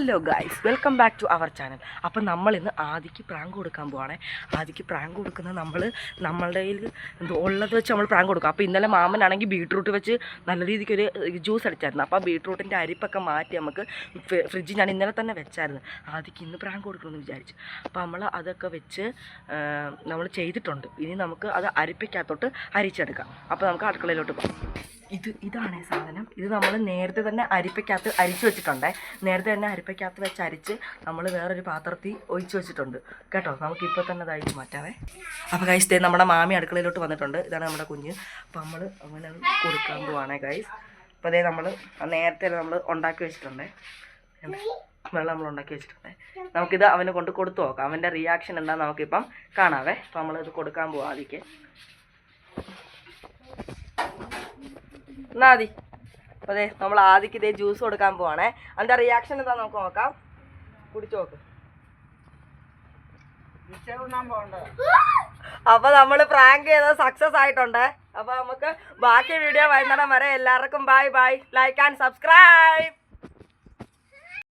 Hello guys welcome back to our channel അപ്പം നമ്മൾ ഇന്ന് ആദിക്ക് പ്രാങ്ക് കൊടുക്കാൻ പോവാണേ. ആദിക്ക് പ്രാങ്ക് കൊടുക്കുന്നത് നമ്മൾ നമ്മളുടെ കയ്യിൽ ഉള്ളത് വെച്ച് നമ്മൾ പ്രാങ്ക് കൊടുക്കും. അപ്പോൾ ഇന്നലെ മാമനാണെങ്കിൽ ബീട്രൂട്ട് വെച്ച് നല്ല രീതിക്ക് ഒരു ജ്യൂസ് അടിച്ചായിരുന്നു. അപ്പോൾ ആ ബീട്രൂട്ടിന്റെ അരിപ്പൊക്കെ മാറ്റി നമുക്ക് ഫ്രി- ഫ്രിഡ്ജിൽ ഞാൻ ഇന്നലെ തന്നെ വെച്ചായിരുന്നു. ആദിക്ക് ഇന്ന് പ്രാങ്ക് കൊടുക്കണമെന്ന് വിചാരിച്ചു. അപ്പോൾ നമ്മൾ അതൊക്കെ വെച്ച് നമ്മൾ ചെയ്തിട്ടുണ്ട്. ഇനി നമുക്ക് അത് അരിപ്പയ്ക്കകത്തോട്ട് അരിച്ചെടുക്കാം. അപ്പോൾ നമുക്ക് അടുക്കളയിലോട്ട് പോകാം. ഇത് ഇതാണ് സാധനം. ഇത് നമ്മൾ നേരത്തെ തന്നെ അരിപ്പയ്ക്കകത്ത് അരിച്ചു വെച്ചിട്ടുണ്ടേ. നേരത്തെ തന്നെ അരിപ്പയ്ക്കകത്ത് വെച്ച് അരിച്ച് നമ്മൾ വേറൊരു പാത്രത്തിൽ ഒഴിച്ചു വെച്ചിട്ടുണ്ട്. കേട്ടോ? നമുക്ക് ഇപ്പോൾ തന്നെ അതായിട്ട് മാറ്റാവേ. അപ്പോൾ ഗൈസ് ദേ നമ്മുടെ മാമി അടുക്കളയിലോട്ട് വന്നിട്ടുണ്ട്. ഇതാണ് നമ്മുടെ കുഞ്ഞ്. അപ്പോൾ നമ്മൾ അങ്ങനെ കൊടുക്കാൻ പോവാണേ ഗൈസ് അപ്പോൾ അതേ നമ്മൾ നേരത്തെ നമ്മൾ ഉണ്ടാക്കി വെച്ചിട്ടുണ്ടേ. വെള്ളം നമ്മൾ ഉണ്ടാക്കി വെച്ചിട്ടുണ്ട്. നമുക്കിത് അവന് കൊണ്ട് കൊടുത്തു നോക്കാം. അവന്റെ റിയാക്ഷൻ എന്താണെന്ന് നമുക്കിപ്പം കാണാവേ. അപ്പോൾ നമ്മളിത് കൊടുക്കാൻ പോവാം ആദ്യം എന്നാ അപ്പോൾ അതെ നമ്മൾ ആദ്യക്ക് ഇതേ ജ്യൂസ് കൊടുക്കാൻ പോവാണേ. അതിന്റെ റിയാക്ഷൻ എന്താ നമുക്ക് നോക്കാം. കുടിച്ചു നോക്ക്. അപ്പൊ നമ്മൾ പ്രാങ്ക് ചെയ്തത് സക്സസ് ആയിട്ടുണ്ട്. അപ്പൊ നമുക്ക് ബാക്കി വീഡിയോ വൈകുന്നേരം വരെ എല്ലാവർക്കും bye bye like and subscribe